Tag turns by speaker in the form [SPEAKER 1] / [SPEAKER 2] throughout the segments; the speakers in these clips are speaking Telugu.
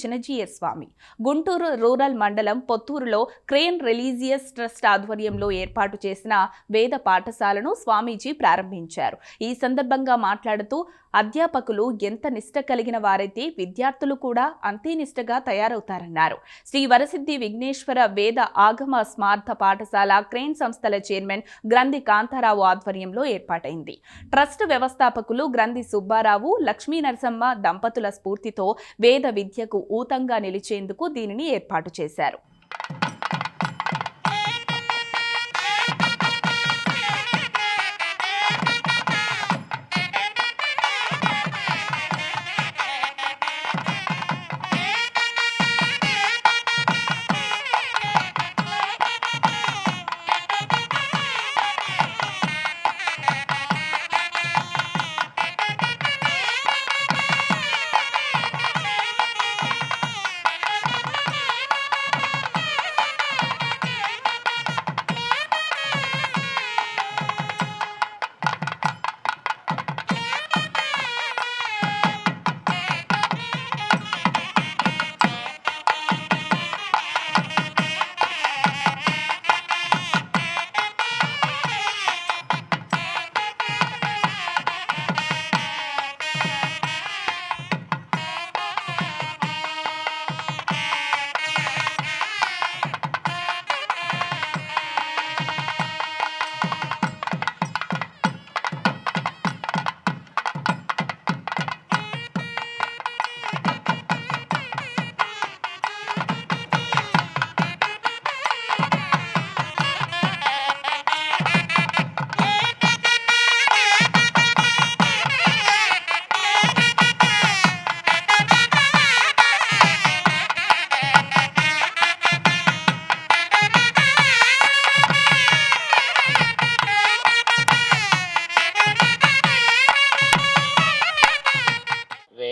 [SPEAKER 1] చిన్నజీయ స్వామి గుంటూరు రూరల్ మండలం పొత్తూరులో క్రేన్ రిలీజియస్ ట్రస్ట్ ఆధ్వర్యంలో ఏర్పాటు చేసిన వేద పాఠశాలను స్వామీజీ ప్రారంభించారు. ఈ సందర్భంగా మాట్లాడుతూ అధ్యాపకులు ఎంత నిష్ట కలిగిన వారైతే విద్యార్థులు కూడా అంతే నిష్టగా తయారవుతారన్నారు. శ్రీ వరసిద్ధి విఘ్నేశ్వర వేద ఆగమ స్మార్థ పాఠశాల క్రేన్ సంస్థల చైర్మన్ గ్రంథి కాంతారావు ఆధ్వర్యంలో ఏర్పాటైంది. ట్రస్ట్ వ్యవస్థాపకులు గ్రంథి సుబ్బారావు లక్ష్మీ నరసమ్మ దంపతుల స్ఫూర్తితో వేద విద్యకు ఊతంగా నిలిచేందుకు దీనిని ఏర్పాటు చేశారు.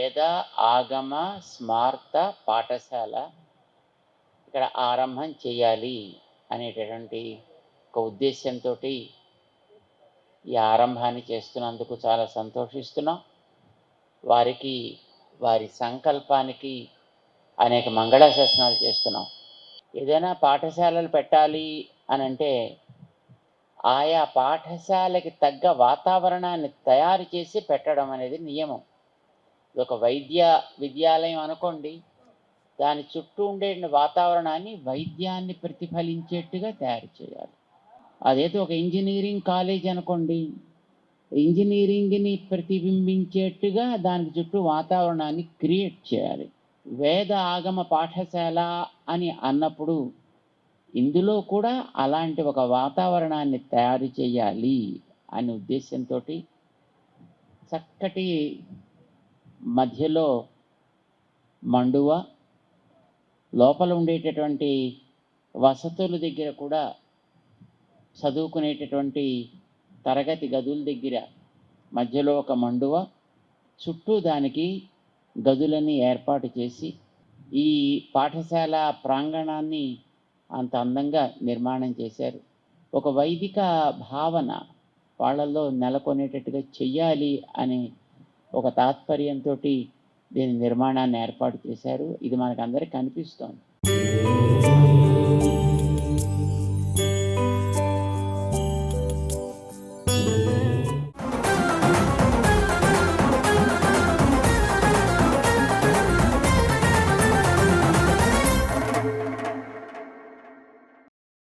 [SPEAKER 2] వేద ఆగమ స్మార్త పాఠశాల ఇక్కడ ఆరంభం చేయాలి అనేటటువంటి ఒక ఉద్దేశంతో ఈ ఆరంభాన్ని చేస్తున్నందుకు చాలా సంతోషిస్తున్నాం. వారికి వారి సంకల్పానికి అనేక మంగళాశాసనాలు చేస్తున్నాం. ఏదైనా పాఠశాలలు పెట్టాలి అని అంటే ఆయా పాఠశాలకి తగ్గ వాతావరణాన్ని తయారు చేసి పెట్టడం అనేది నియమం. ఇది ఒక వైద్య విద్యాలయం అనుకోండి. దాని చుట్టూ ఉండే వాతావరణాన్ని వైద్యాన్ని ప్రతిఫలించేట్టుగా తయారు చేయాలి. అదైతే ఒక ఇంజనీరింగ్ కాలేజ్ అనుకోండి. ఇంజనీరింగ్ని ప్రతిబింబించేట్టుగా దానికి చుట్టూ వాతావరణాన్ని క్రియేట్ చేయాలి. వేద ఆగమ పాఠశాల అని అన్నప్పుడు ఇందులో కూడా అలాంటి ఒక వాతావరణాన్ని తయారు చేయాలి అనే ఉద్దేశంతో చక్కటి మధ్యలో మండువ లోపల ఉండేటటువంటి వసతుల దగ్గర కూడా చదువుకునేటటువంటి తరగతి గదుల దగ్గర మధ్యలో ఒక మండువ చుట్టూ దానికి గదులని ఏర్పాటు చేసి ఈ పాఠశాల ప్రాంగణాన్ని అంత అందంగా నిర్మాణం చేశారు. ఒక వైదిక భావన వాళ్ళల్లో నెలకొనేటట్టుగా చెయ్యాలి అనే ఒక తాత్పర్యంతో దీని నిర్మాణాన్ని ఏర్పాటు చేశారు. ఇది మనకు అందరికి కనిపిస్తోంది